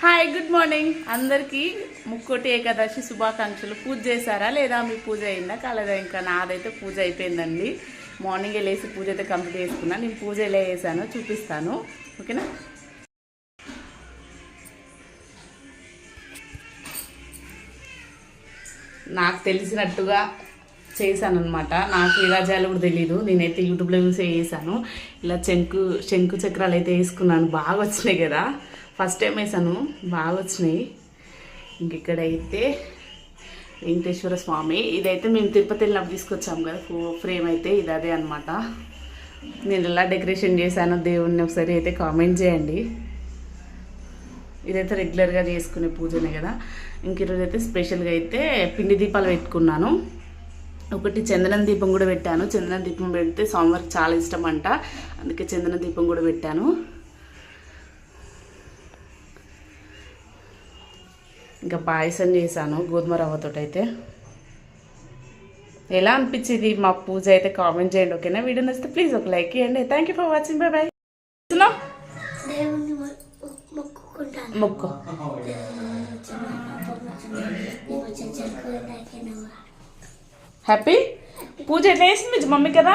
Hi good morning అందరికీ ముక్కోటి ఏకాదశి శుభాకాంక్షలు. పూజ చేశారా లేదా? మీ పూజ అయిందా? కాలేదా? ఇంకా నాదైతే పూజ అయిపోయిందండి. మార్నింగ్ లేసి పూజ అయితే కంప్లీట్ చేసుకున్నా. నేను పూజ ఎలా చేశానో చూపిస్తాను. ఓకేనా? నాకు తెలిసినట్టుగా చేశాను అనమాట నాకు ఇలా చేయాలో కూడా తెలియదు నేనైతే యూట్యూబ్లో చూసే చేశాను ఇలా శంకు శంకు చక్రాలు అయితే వేసుకున్నాను. బాగా వచ్చినాయి కదా. ఫస్ట్ టైం వేసాను. బాగా వచ్చినాయి. ఇంకెక్కడైతే వెంకటేశ్వర స్వామి. ఇదైతే మేము తిరుపతి వెళ్ళినప్పుడు తీసుకొచ్చాము కదా. ఫ్రేమ్ అయితే ఇది అదే అనమాట నేను ఎలా డెకరేషన్ చేశానో దేవుణ్ణి ఒకసారి అయితే కామెంట్ చేయండి. ఇదైతే రెగ్యులర్గా చేసుకునే పూజనే కదా. ఇంక ఈరోజు అయితే స్పెషల్గా అయితే పిండి దీపాలు పెట్టుకున్నాను. ఒకటి చందనం దీపం కూడా పెట్టాను. చందనం దీపం పెడితే స్వామివారికి చాలా ఇష్టం అంట. అందుకే చందనం దీపం కూడా పెట్టాను. ఇంకా పాయసం చేశాను గోధుమ రవ్వతో అయితే ఎలా అనిపించింది మా పూజ అయితే కామెంట్ చేయండి ఓకేనా? వీడియో నచ్చితే ప్లీజ్ ఒక లైక్ ఇవ్వండి thank you for watching bye bye మొక్కు. హ్యాపీ పూజ ఎట్లా చేసింది మీ మమ్మీ కదా?